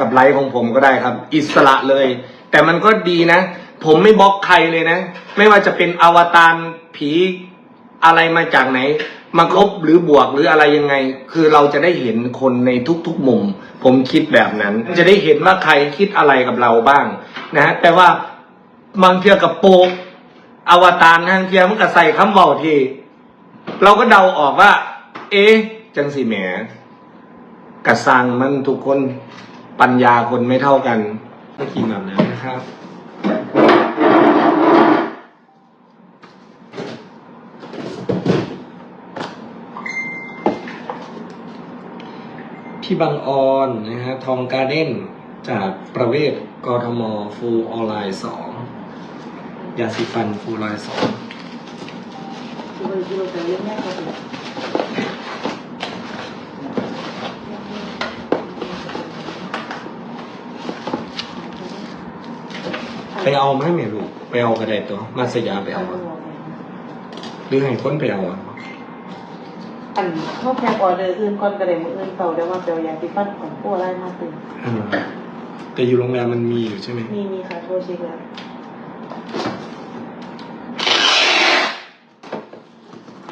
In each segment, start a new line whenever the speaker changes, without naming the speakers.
กับไลฟ์ของผมก็ได้ครับ อิสระเลย แต่มันก็ดีนะ ผมไม่บล็อกใครเลยนะ ไม่ว่าจะเป็นอวตารผีอะไรมาจากไหนมาครบหรือบวกหรืออะไรยังไง คือเราจะได้เห็นคนในทุกๆมุม ผมคิดแบบนั้น จะได้เห็นว่าใครคิดอะไรกับเราบ้างนะฮะแต่ว่าบางเทียกับโปกอวตารทางเทียมันก็ใส่คำเบาที เราก็เดาออกว่า เอ๊จังสีแหมกระสังมันทุกคน ปัญญาคนไม่เท่ากันไม่กินแบบนั้นนะครับ พี่บางออนนะฮะทองการ์เด้นจากประเวศกทมฟูออนไลน์สองยาสีฟันฟูออนไลน์สอง
กิโลกิโลแต่เลี้ยงแม่ก็ถูก
ไปเอาไหมแม่ลูกไปเอากระไดตัว มาสยามไปเอาอะหรือให้คนไปเอาอะ
อันพวกแพงออเดอร์อื่นก่อนกระเดมืออื่นเต่าได้ว่าเปียวยาติฟันของพวกอะไรมาตึง
อ่าแต่อยู่โรงแรมมันมีอยู่ใช่ไหม
มีมีค่ะโทรเช็คแล้ว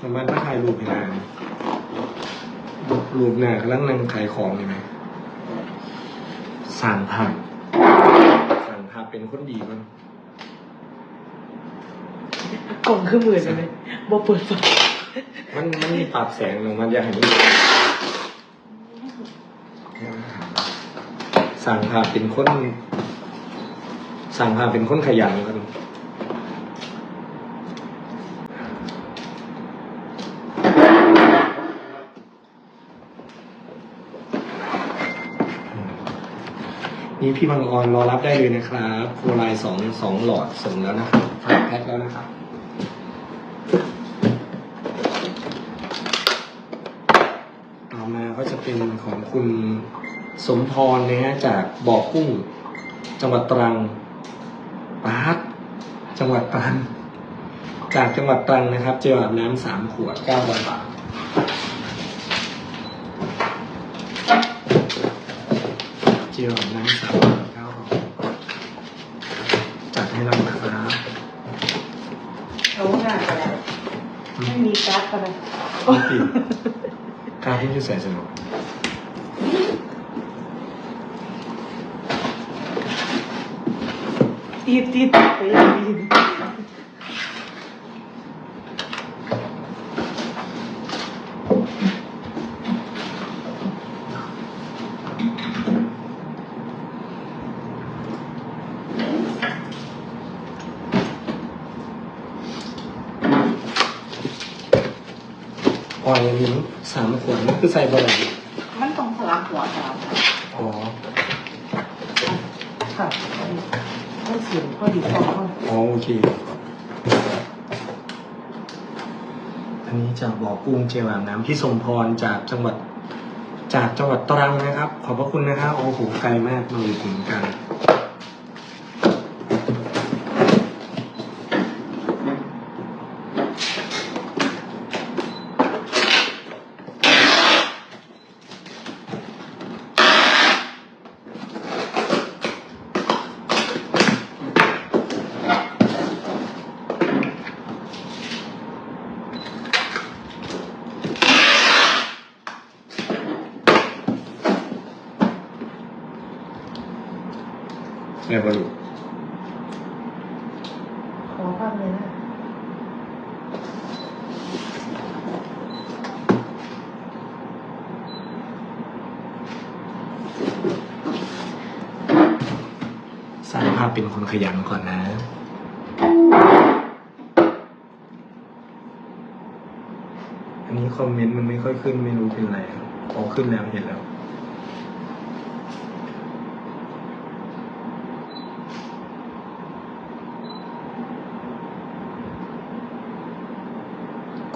มันบ้านถ้าถ่ายรูปให้นานรูปหน้ากำลังนั่งขายของอยู่ไหมสั่งผักสั่งผัก เป็นคนดีมั้ง
กล่องคือหมื่นเลยบ่เปิดฝา
มันมันมีปรับแสงลงมันอยากเห็นมันสั่งผักเป็นคน สั่งผักเป็นคนขยันกัน นี่พี่บางออนรอรับได้เลยนะครับโคไลสองสองหลอดส่งแล้วนะครับฝากแพ็คแล้วนะครับต่อมาก็จะเป็นของคุณสมพรนะฮะจากบ่อกุ้ง จังหวัดตรังปาร์ตจังหวัดตรัง จากจังหวัดตรังนะครับ เจลอาบน้ำสามขวดเก้าบาทเจลอาบน้ำสามขวดเก้าร้อย จัดให้เรานะครับ
เอาหน้ากันแล้วไม่มีการ์ดกันเลย
นี่สิการที่จะใส่สนุก
ตีดตีดไปอย่างนี้
ออยอันนี้สามขวดนี่คือใส่บะหมี่
มันต้องสลับหัวสลับ
อ๋อ
ค่ะไม่เสียงพอดีพอพอ
อ๋อโอเค อันนี้จากบ่อกุ้งเจลอาบน้ำพี่สมพรจากจังหวัด จากจังหวัดตรังนะครับ ขอบพระคุณนะครับโอ้โหไกลมากมาอุดหนุน กันแม่บรุ
ขอภาพเลยนะ
สารภาพเป็นคนขยันก่อนนะ อันนี้คอมเมนต์มันไม่ค่อยขึ้นไม่รู้เป็นไรครับพอขึ้นแล้วเห็นแล้ว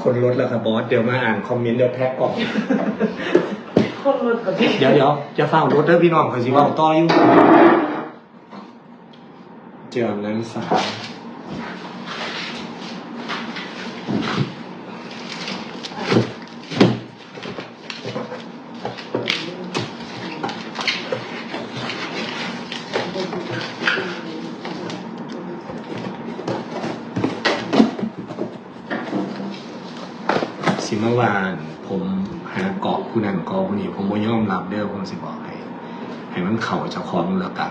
คนลดแล้วครับบอสเดี๋ยวมาอ่านคอมเมนต์เดี๋ยวแพ็กกล่อง
คนรถกับพี่
เดี๋ยวเดี๋ยวจะฟังรถเด้อพี่น้องเขาสิเว่าต่ออยู่เจอนั้นสาม เมื่อวานผมหาเกาะผู้นั้นเกาะผู้นี้ผมบ่ยอมรับเด้อผมสิบอกให้ให้มันเข่าเจ้าของแล้วกัน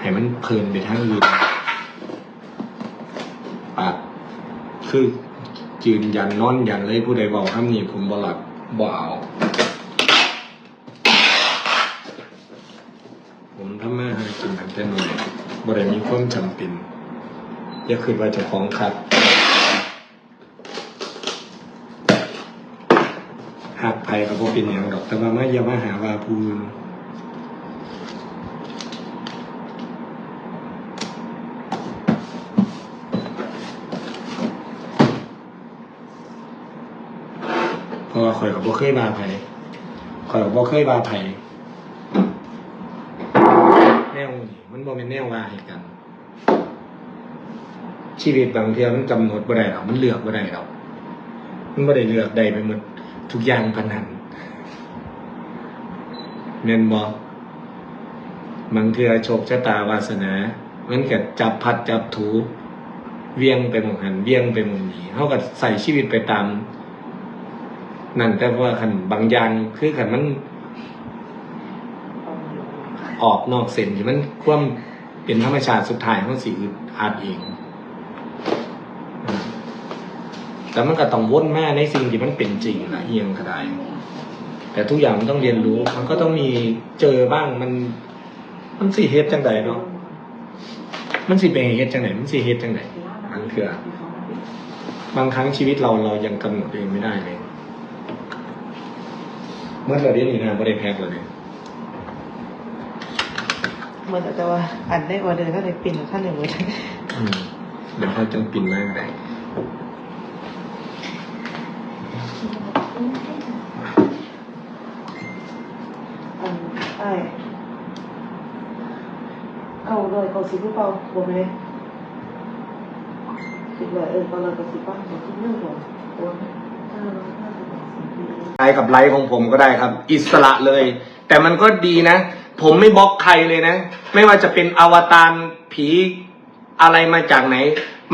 ให้มันเพลินไปทางอื่นปากคือยืนยันนอนยันเลยผู้ใดบอกคำนี้ผมบ่หลับบ่เอาผมทำมาหากินตั้งแต่น้อยบ่ได้มีความจำเป็น อย่าคิดว่าเจะของคัดหั กไผก็บ่เป็นหยังดอก แต่ว่ามาอย่ามาหาว่าผู้อื่นเพราะว่าข่อยก็บ่เคยว่าไผข่อยก็บ่เคยว่าไผแนวนี่มันบ่เป็นแนวว่าให้กัน ชีวิตบางเทีมันกำหนดบ่ได้หรอกมันเลือกบ่ได้หรอกมันบ่ได้เลือกได้ไปหมด ทุกอย่างพันหันแม่นบ่บางเทือโชคชะตาวาสนา มันก็จับพัดจับถู เวียงไปหมองหันเวียงไปหมองนี้เฮาก็ใส่ชีวิตไปตาม นั่นแต่ว่าคันบางอย่างคือคันมัน ออกนอกเส้นที่มันความเป็นธรรมชาติสุดท้ายของสีอึดอาดเองอืม แต่มันก็ต้องวนมาในสิ่งที่มันเป็นจริงนะเอียงก็ได้ แต่ทุกอย่างมันต้องเรียนรู้ มันก็ต้องมีเจอบ้างมัน มันสิเฮ็ดจังใดเนาะมันสิเป็นเฮ็ดจังไหนมันสิเฮ็ดจังไหนอันเถื่อบางครั้งชีวิตเราเรายังกำหนดเองไม่ได้เลยเมื่อเราเรียนอีกนะไม่ได้แพ็คเลยเนี่ย
เหมือนแต่ว่าอันได้ออเดอร์ก็เลยปิ่นขั้นหนึ่งเลย
อืมเดี๋ยวเขาจังปินมากเลย
อันไอ้เก้าร้อยเก้าสิบหรือเปล่าบวกไปเลยสิบร้อยเออเก้าร้อยเก้าสิบป่ะบอกที่เรื่องก่อนโอนห้าร้อยห้าสิบสี่ปี
ไลค์กับไลค์ของผมก็ได้ครับ อิสระเลย แต่มันก็ดีนะ ผมไม่บล็อกใครเลยนะ ไม่ว่าจะเป็นอวตารผีอะไรมาจากไหน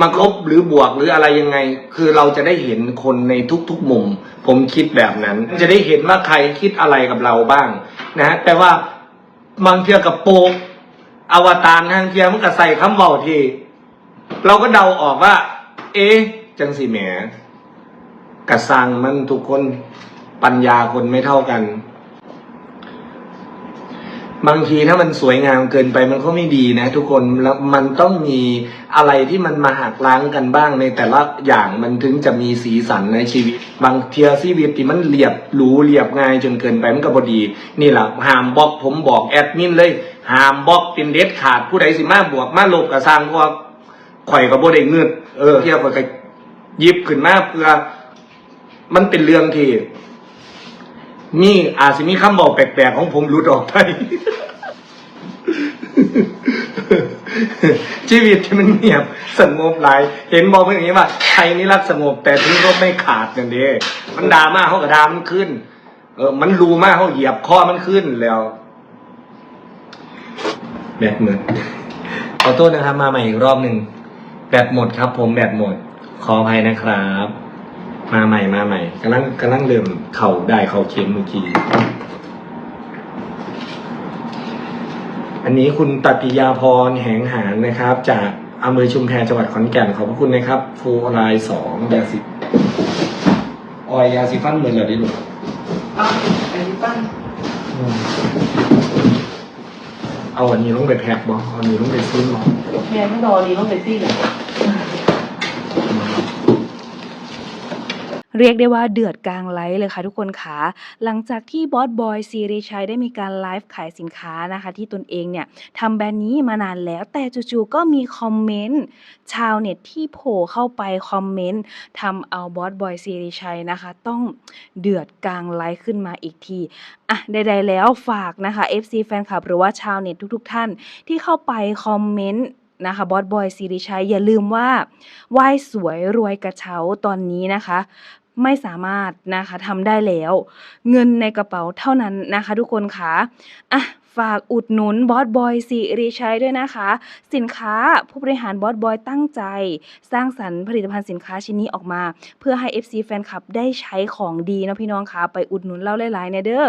มาครบหรือบวกหรืออะไรยังไง คือเราจะได้เห็นคนในทุกๆมุม ผมคิดแบบนั้น จะได้เห็นว่าใครคิดอะไรกับเราบ้างนะฮะแต่ว่าบางเทียกับโปกอวตารทางเทียมันก็ใส่คำเบาที เราก็เดาออกว่า เอ๊จังสีแหมกระสังมันทุกคนปัญญาคนไม่เท่ากัน บางทีถ้ามันสวยงามเกินไปมันก็ไม่ดีนะ ทุกคนแล้วมันต้องมีอะไรที่มันมาหักล้างกันบ้างในแต่ละอย่างมันถึงจะมีสีสันในชีวิต บางเทียชีวิตที่มันเรียบหรูเรียบง่ายจนเกินไปมันก็บดี นี่แหละห้ามบล็อกผมบอกแอดมินเลยห้ามบล็อกเป็นเด็ดขาดผู้ใดสิมาบวกมาลบกระซังเพราะว่าข่อยกับโบได้เงืดเออเที่ยวข่อยก็หยิบขึ้นมาเพื่อมันเป็นเรื่องที่ มีอาจจะมีคำบอกแปลกๆของผมหลุดออกไป ชีวิตที่มันเงียบสงบหลาย เห็นบอกเพื่อนอย่างนี้ว่าใครนี่รักสงบแต่ถึงรบไม่ขาดอย่างเดียมันดาม่าเขากับดามันขึ้น เออ มันรูมากเขาเหยียบคอมันขึ้นแล้วแบตหมดขอโทษนะครับ มาใหม่อีกรอบหนึ่งแบตหมดครับ ผมแบตหมด ขออภัยนะครับ มาใหม่มาใหม่กำลังกำลังเริ่มเข่าได้เข่าเข็มเมื่อกี้อันนี้คุณตัติยาพรแหงหานนะครับ จากอำเภอชุมแพจังหวัดขอนแก่นขอบพระคุณนะครับฟูไลน์สองยาสิออยยาสีฟันเหมือนเหรอดิลูก
อ้าวอันนี้ปั้น
อืมเอาอันนี้ลงไปแพ็คบอเอาอันนี้ลงไปซื้อหรอ
แม่ไม่รอดีต้องไปซี่เลย
เรียกได้ว่าเดือดกลางไลฟ์เลยค่ะทุกคนค่ะ หลังจากที่บอสบอยซีรีชัยได้มีการไลฟ์ขายสินค้านะคะ ที่ตนเองเนี่ยทำแบรนด์นี้มานานแล้ว แต่จู่ๆก็มีคอมเมนต์ชาวเน็ตที่โผล่เข้าไปคอมเมนต์ทำเอาบอสบอยซีรีชัยนะคะ ต้องเดือดกลางไลฟ์ขึ้นมาอีกทีอะใดๆแล้วฝากนะคะ FC แฟนคลับหรือว่าชาวเน็ตทุก ๆ ท่านที่เข้าไปคอมเมนต์นะคะบอสบอยซีริชัย อย่าลืมว่าไหว้สวยรวยกระเช้าตอนนี้นะคะ ไม่สามารถนะคะทำได้แล้ว เงินในกระเป๋าเท่านั้นนะคะทุกคนค่ะอะฝากอุดหนุนบอสบอยสิริชัยด้วยนะคะ สินค้าผู้บริหารบอสบอยตั้งใจ สร้างสรรค์ผลิตภัณฑ์สินค้าชิ้นนี้ออกมา เพื่อให้ FC แฟนคลับได้ใช้ของดีนะพี่น้องคะไปอุดหนุนเราหลายๆเนี่ยเด้อ